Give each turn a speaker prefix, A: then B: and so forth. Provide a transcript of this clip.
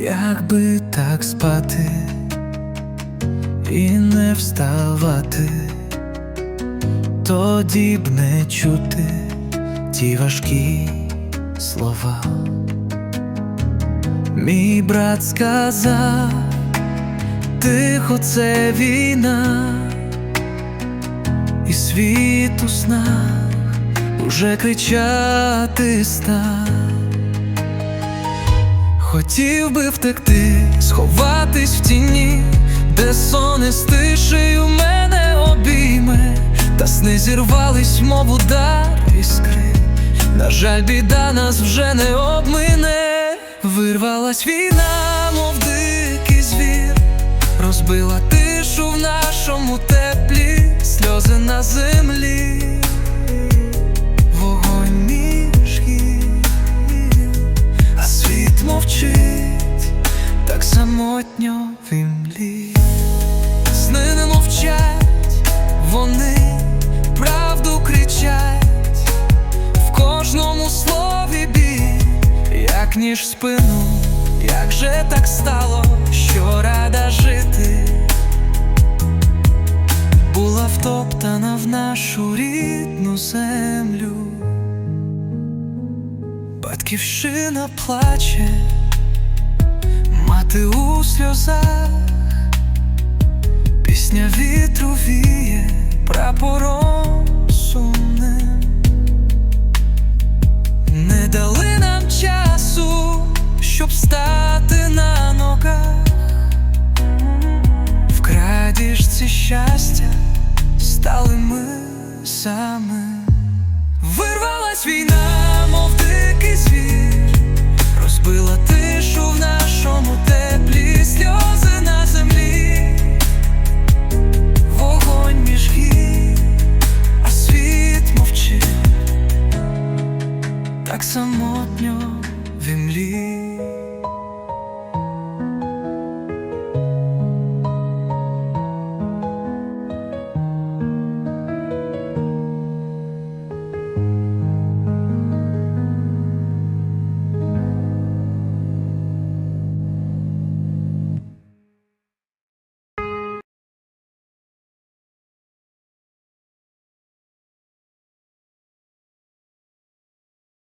A: Як би так спати і не вставати, тоді б не чути ті важкі слова. Мій брат сказав, тихо це війна, і світ у снах уже кричати став. Хотів би втекти, сховатись в тіні, де сон із тишею мене обійме, та сни зірвались, мов удар іскри. На жаль, біда нас вже не обмине. Вирвалась війна, мов дикий звір, розбила тишу в нашому теплі, сльози на землі, самотньо в імлі. Мовчать, вони правду кричать, в кожному слові біль, як ніж спину, як же так стало, що рада жити, була втоптана в нашу рідну землю. Батьківщина плаче, мати у сльозах, пісня вітру віє прапором сумним. Не дали нам часу, щоб стати на ногах. В крадіжці щастя стали ми саме.